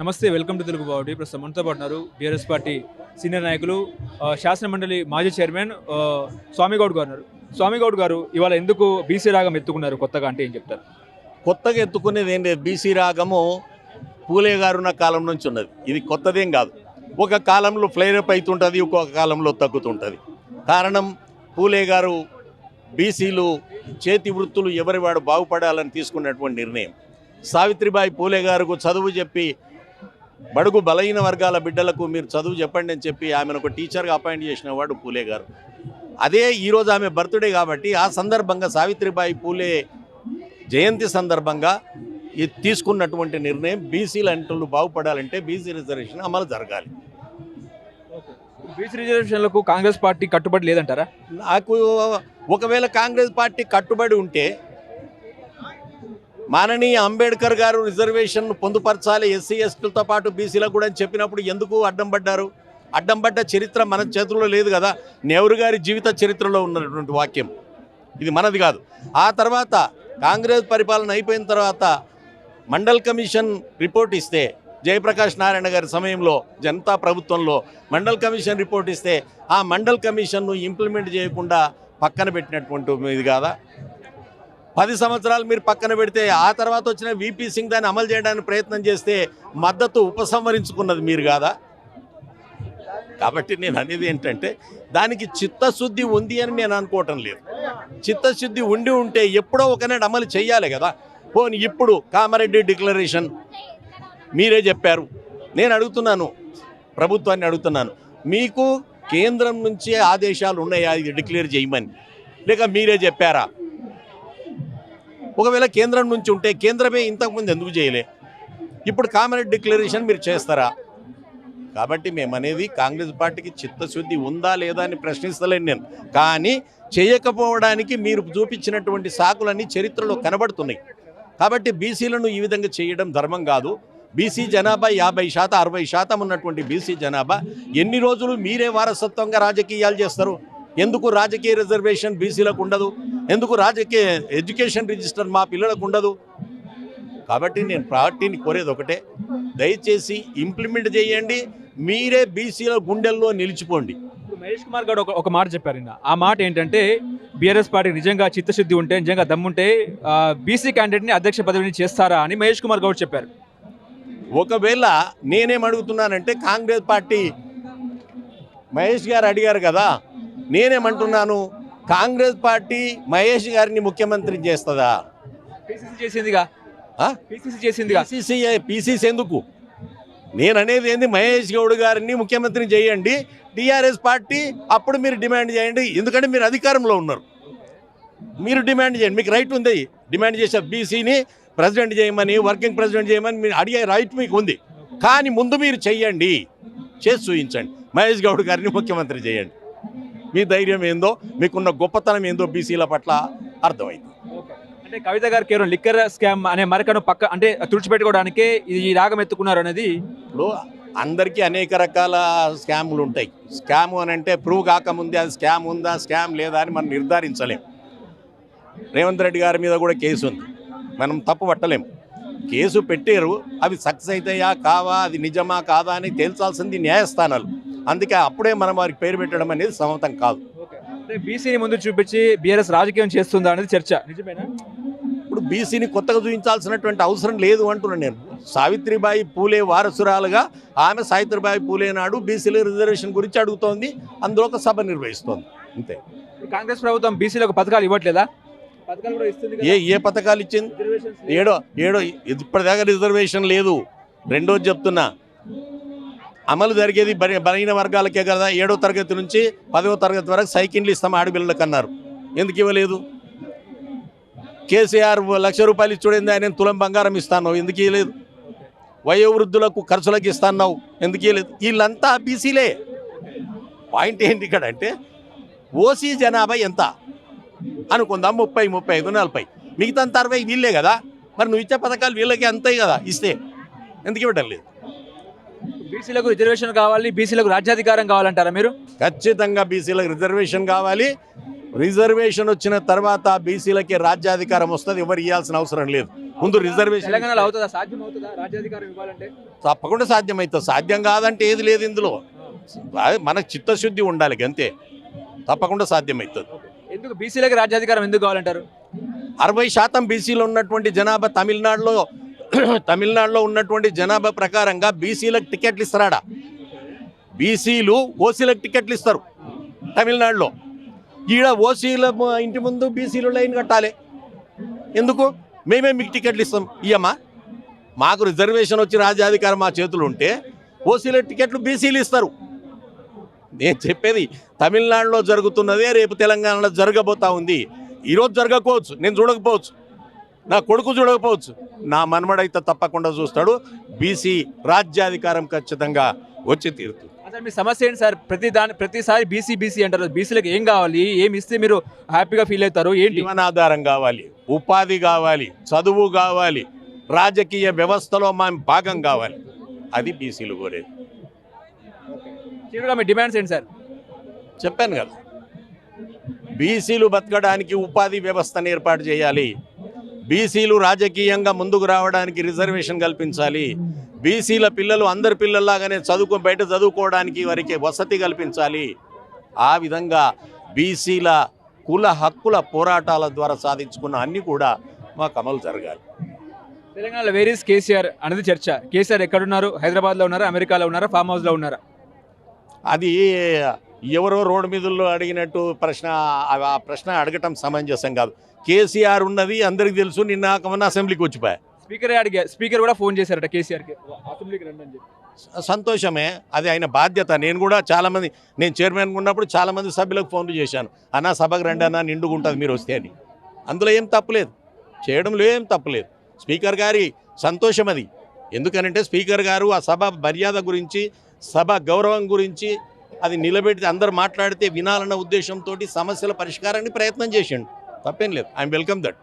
నమస్తే welcome to Telugu బావుడి. ప్రస్తుతం మనతో పాటున్నారు బీఆర్ఎస్ పార్టీ సీనియర్ నాయకులు శాసనమండలి మాజీ చైర్మన్ స్వామిగౌడ్ గారు ఉన్నారు. స్వామిగౌడ్ గారు ఇవాళ ఎందుకు బీసీ రాగం ఎత్తుకున్నారు? కొత్తగా అంటే ఏం చెప్తారు? కొత్తగా ఎత్తుకునేది ఏం లేదు. బీసీ రాగము పూలే గారు ఉన్న కాలం నుంచి ఉన్నది. ఇది కొత్తదేం కాదు. ఒక కాలంలో ఫ్లైరప్ అవుతుంటుంది ఇంకొక కాలంలో తగ్గుతుంటుంది. కారణం పూలే గారు బీసీలు చేతి వృత్తులు ఎవరి వాడు బాగుపడాలని తీసుకున్నటువంటి నిర్ణయం. సావిత్రిబాయి పూలే గారు చదువు చెప్పి బడుగు బలహీన వర్గాల బిడ్డలకు మీరు చదువు చెప్పండి అని చెప్పి ఆమెను ఒక టీచర్గా అపాయింట్ చేసిన వాడు పూలే గారు. అదే ఈరోజు ఆమె బర్త్డే కాబట్టి ఆ సందర్భంగా సావిత్రిబాయి పూలే జయంతి సందర్భంగా ఇది తీసుకున్నటువంటి నిర్ణయం బీసీలు అంటూ బాగుపడాలంటే బీసీ రిజర్వేషన్ అమలు జరగాలి. బీసీ రిజర్వేషన్లకు కాంగ్రెస్ పార్టీ కట్టుబడి లేదంటారా? నాకు ఒకవేళ కాంగ్రెస్ పార్టీ కట్టుబడి ఉంటే మాననీయ అంబేద్కర్ గారు రిజర్వేషన్ పొందుపరచాలి. ఎస్సీ ఎస్టీలతో పాటు బీసీలకు కూడా అని చెప్పినప్పుడు ఎందుకు అడ్డం పడ్డారు? అడ్డం పడ్డ చరిత్ర మన చేతుల్లో లేదు కదా? నెహ్రూ గారి జీవిత చరిత్రలో ఉన్నటువంటి వాక్యం. ఇది మనది కాదు. ఆ తర్వాత కాంగ్రెస్ పరిపాలన అయిపోయిన తర్వాత మండల్ కమిషన్ రిపోర్ట్ ఇస్తే జయప్రకాష్ నారాయణ గారి సమయంలో జనతా ప్రభుత్వంలో మండల్ కమిషన్ రిపోర్ట్ ఇస్తే ఆ మండల్ కమిషన్ను ఇంప్లిమెంట్ చేయకుండా పక్కన పెట్టినటువంటి ఇది కాదా? పది సంవత్సరాలు మీరు పక్కన పెడితే ఆ తర్వాత వచ్చిన విపి సింగ్ దాన్ని అమలు చేయడానికి ప్రయత్నం చేస్తే మద్దతు ఉపసంహరించుకున్నది మీరు కాదా? కాబట్టి నేను అనేది ఏంటంటే దానికి చిత్తశుద్ధి ఉంది అని నేను అనుకోవటం లేదు. చిత్తశుద్ధి ఉండి ఉంటే ఎప్పుడో ఒకనాడు అమలు చేయాలి కదా. పోనీ ఇప్పుడు కామారెడ్డి డిక్లరేషన్ మీరే చెప్పారు. నేను అడుగుతున్నాను ప్రభుత్వాన్ని అడుగుతున్నాను. మీకు కేంద్రం నుంచి ఆదేశాలు ఉన్నాయా? ఇది డిక్లేర్ చేయమని. లేక మీరే చెప్పారా? ఒకవేళ కేంద్రం నుంచి ఉంటే కేంద్రమే ఇంతకుముందు ఎందుకు చేయలే? ఇప్పుడు కామారెడ్డి డిక్లరేషన్ మీరు చేస్తారా? కాబట్టి మేమనేది కాంగ్రెస్ పార్టీకి చిత్తశుద్ధి ఉందా లేదా అని ప్రశ్నిస్తలేను నేను. కానీ చేయకపోవడానికి మీరు చూపించినటువంటి సాకులన్నీ చరిత్రలో కనబడుతున్నాయి. కాబట్టి బీసీలను ఈ విధంగా చేయడం ధర్మం కాదు. బీసీ జనాభా యాభై శాతం అరవై శాతం ఉన్నటువంటి బీసీ జనాభా ఎన్ని రోజులు మీరే వారసత్వంగా రాజకీయాలు చేస్తారు? ఎందుకు రాజకీయ రిజర్వేషన్ బీసీలకు ఉండదు? ఎందుకు రాజకీయ ఎడ్యుకేషన్ రిజిస్టర్ మా పిల్లలకు ఉండదు? కాబట్టి నేను పార్టీని కోరేది ఒకటే దయచేసి ఇంప్లిమెంట్ చేయండి మీరే బీసీల గుండెల్లో నిలిచిపోండి. మహేష్ కుమార్ గారు ఒక ఒక మాట చెప్పారు ఆ మాట ఏంటంటే బీఆర్ఎస్ పార్టీ నిజంగా చిత్తశుద్ధి ఉంటే నిజంగా దమ్ముంటే బీసీ క్యాండిడేట్ని అధ్యక్ష పదవిని చేస్తారా అని మహేష్ కుమార్ గౌడ్ చెప్పారు. ఒకవేళ నేనేం అడుగుతున్నానంటే కాంగ్రెస్ పార్టీ మహేష్ గారు అడిగారు కదా నేనేమంటున్నాను? కాంగ్రెస్ పార్టీ మహేష్ గారిని ముఖ్యమంత్రి చేస్తుందా? పీసీసీ చేసిందిగా? చేసిందిగా? పీసీసీ ఎందుకు? నేను అనేది ఏంది? మహేష్ గౌడ్ గారిని ముఖ్యమంత్రిని చేయండి. టీఆర్ఎస్ పార్టీ అప్పుడు మీరు డిమాండ్ చేయండి. ఎందుకంటే మీరు అధికారంలో ఉన్నారు. మీరు డిమాండ్ చేయండి. మీకు రైట్ ఉంది. డిమాండ్ చేసే బీసీని ప్రెసిడెంట్ చేయమని వర్కింగ్ ప్రెసిడెంట్ చేయమని మీరు అడిగే రైట్ మీకు ఉంది. కానీ ముందు మీరు చెయ్యండి. చేసి చూపించండి మహేష్ గౌడ్ గారిని ముఖ్యమంత్రి చేయండి. మీ ధైర్యం ఏందో మీకున్న గొప్పతనం ఏందో బీసీల పట్ల అర్థమైంది. అంటే కవిత గారు కేవలం లిక్కర్ స్కామ్ అనే మరకను పక్క అంటే తుడిచిపెట్టుకోవడానికే ఈ రాగం ఎత్తుకున్నారు అనేది? ఇప్పుడు అందరికీ అనేక రకాల స్కాములు ఉంటాయి. స్కామ్ అని అంటే ప్రూవ్ కాకముందే అది స్కామ్ ఉందా స్కామ్ లేదా అని మనం నిర్ధారించలేం. రేవంత్ రెడ్డి గారి మీద కూడా కేసు ఉంది. మనం తప్పు పట్టలేం. కేసు పెట్టారు అవి సక్సెస్ అవుతాయా కావా అది నిజమా కాదా అని తేల్చాల్సింది న్యాయస్థానాలు. అందుకే అప్పుడే మనం వారికి పేరు పెట్టడం అనేది సమతం కాదు. బీసీని ముందు చూపించి బీఆర్ఎస్ రాజకీయం చేస్తుందా అనేది చర్చ. నిజమేనా? ఇప్పుడు బీసీని కొత్తగా చూపించాల్సినటువంటి అవసరం లేదు అంటున్నాను నేను. సావిత్రిబాయి పూలే వారసురాలుగా ఆమె సావిత్రిబాయి పూలే నాడు బీసీల రిజర్వేషన్ గురించి అడుగుతోంది. అందులో ఒక సభ నిర్వహిస్తోంది. అంతే. కాంగ్రెస్ ప్రభుత్వం బీసీలకు పథకాలు ఇవ్వట్లేదా? ఏ ఏ పథకాలు ఇచ్చింది? ఏడో ఏడో ఇప్పటిదాకా రిజర్వేషన్ లేదు. రెండోది చెప్తున్నా. అమలు జరిగేది బలహీన వర్గాలకే కదా. ఏడో తరగతి నుంచి పదవ తరగతి వరకు సైకిళ్ళు ఇస్తాం ఆడపిల్లలకు అన్నారు ఎందుకు ఇవ్వలేదు? కేసీఆర్ లక్ష రూపాయలు ఇచ్చుడైంది ఆయన తులం బంగారం ఇస్తాను? ఎందుకు ఇవ్వలేదు వయోవృద్ధులకు ఖర్చులకు ఇస్తాన్నావు ఎందుకు ఇవ్వలేదు వీళ్ళంతా బీసీలే. పాయింట్ ఏంటి ఇక్కడ అంటే ఓసీ జనాభా ఎంత? అనుకుందాం ముప్పై ముప్పై ఐదు నలభై. మిగతా అరవై వీళ్ళే కదా. మరి నువ్వు ఇచ్చే పథకాలు వీళ్ళకి అంతే కదా ఇస్తే. ఎందుకు ఇవ్వడం లేదు? బీసీలకు రిజర్వేషన్ కావాలి బీసీలకు రాజ్యాధికారం కావాలంటారా మీరు? ఖచ్చితంగా బీసీలకు రిజర్వేషన్ కావాలి. రిజర్వేషన్ వచ్చిన తర్వాత బీసీలకి రాజ్యాధికారం వస్తుంది ఎవరు ఇవ్వాల్సిన అవసరం లేదు. ముందు రిజర్వేషన్ తెలంగాణలో అవుతుందా? సాధ్యం అవుతుందా రాజ్యాధికారం ఇవ్వాలంటే? తప్పకుండా సాధ్యమవుతుంది సాధ్యం కాదంటే ఏది లేదు ఇందులో. మనకు చిత్తశుద్ధి ఉండాలి అంతే తప్పకుండా సాధ్యమవుతుంది ఎందుకు? బీసీలకు రాజ్యాధికారం ఎందుకు కావాలంటారు? అరవై శాతం బీసీలో ఉన్నటువంటి జనాభా తమిళనాడులో తమిళనాడులో ఉన్నటువంటి జనాభా ప్రకారంగా బీసీలకు టికెట్లు ఇస్తారాడా? బీసీలు ఓసీలకు టికెట్లు ఇస్తారు తమిళనాడులో. ఈడ ఓసీల ఇంటి ముందు బీసీలు లైన్ కట్టాలి. ఎందుకు? మేమే మీకు టికెట్లు ఇస్తాం. ఇయ్యమ్మా. మాకు రిజర్వేషన్ వచ్చి రాజ్యాధికారం మా చేతులు ఉంటే ఓసీల టికెట్లు బీసీలు ఇస్తారు. నేను చెప్పేది తమిళనాడులో జరుగుతున్నదే రేపు తెలంగాణలో జరగబోతా ఉంది. ఈరోజు జరగకపోవచ్చు నేను చూడకపోవచ్చు. నా కొడుకు చూడకపోవచ్చు. నా మనమడైతే తప్పకుండా చూస్తాడు. బీసీ రాజ్యాధికారం ఖచ్చితంగా వచ్చి తీరుతుంది. అసలు మీ సమస్య ఏంటి సార్? ప్రతి దాని ప్రతిసారి బీసీ బీసీ అంటారు బీసీలకు ఏం కావాలి? ఏం ఇస్తే మీరు హ్యాపీగా ఫీల్ అవుతారు? ఏంటి? జీవనాధారం కావాలి ఉపాధి కావాలి చదువు కావాలి రాజకీయ వ్యవస్థలో మా భాగం కావాలి. అది బీసీలు కోరేది. చివరిగా మీ డిమాండ్స్ ఏంటి సార్? చెప్పాను కదా. బీసీలు బతకడానికి ఉపాధి వ్యవస్థను ఏర్పాటు చేయాలి. బీసీలు రాజకీయంగా ముందుకు రావడానికి రిజర్వేషన్ కల్పించాలి. బీసీల పిల్లలు అందరి పిల్లల్లాగానే చదువుకో బయట చదువుకోవడానికి వారికి వసతి కల్పించాలి. ఆ విధంగా బీసీల కుల హక్కుల పోరాటాల ద్వారా సాధించుకున్న అన్ని కూడా మాకు అమలు జరగాలి. తెలంగాణలో వేరీస్ కేసీఆర్ అనేది చర్చ? కేసీఆర్ ఎక్కడున్నారు? హైదరాబాద్లో ఉన్నారా? అమెరికాలో ఉన్నారా? ఫామ్ హౌస్లో ఉన్నారా? అది ఎవరో రోడ్డు మీదల్లో అడిగినట్టు ప్రశ్న ఆ- ప్రశ్న అడగటం సమంజసం కాదు. కేసీఆర్ ఉన్నది అందరికీ తెలుసు నిన్న కమన్న అసెంబ్లీకి వచ్చిపోయా. స్పీకర్ అడిగా స్పీకర్ కూడా ఫోన్ చేశారట కేసీఆర్కి. అసెంబ్లీకి రండి అని చెప్పి. సంతోషమే అది ఆయన బాధ్యత. నేను కూడా చాలామంది నేను చైర్మన్ ఉన్నప్పుడు చాలామంది సభ్యులకు ఫోన్లు చేశాను. అన్న సభకు రండి అన్న నిండుగా ఉంటుంది మీరు వస్తే అని. అందులో ఏం తప్పులేదు చేయడంలో ఏం తప్పులేదు స్పీకర్ గారి సంతోషం అది. ఎందుకనంటే స్పీకర్ గారు ఆ సభ మర్యాద గురించి సభ గౌరవం గురించి అది నిలబెడితే అందరు మాట్లాడితే వినాలన్న ఉద్దేశంతో సమస్యల పరిష్కారాన్ని ప్రయత్నం చేసిండు. తప్పేం లేదు. I'm welcome that.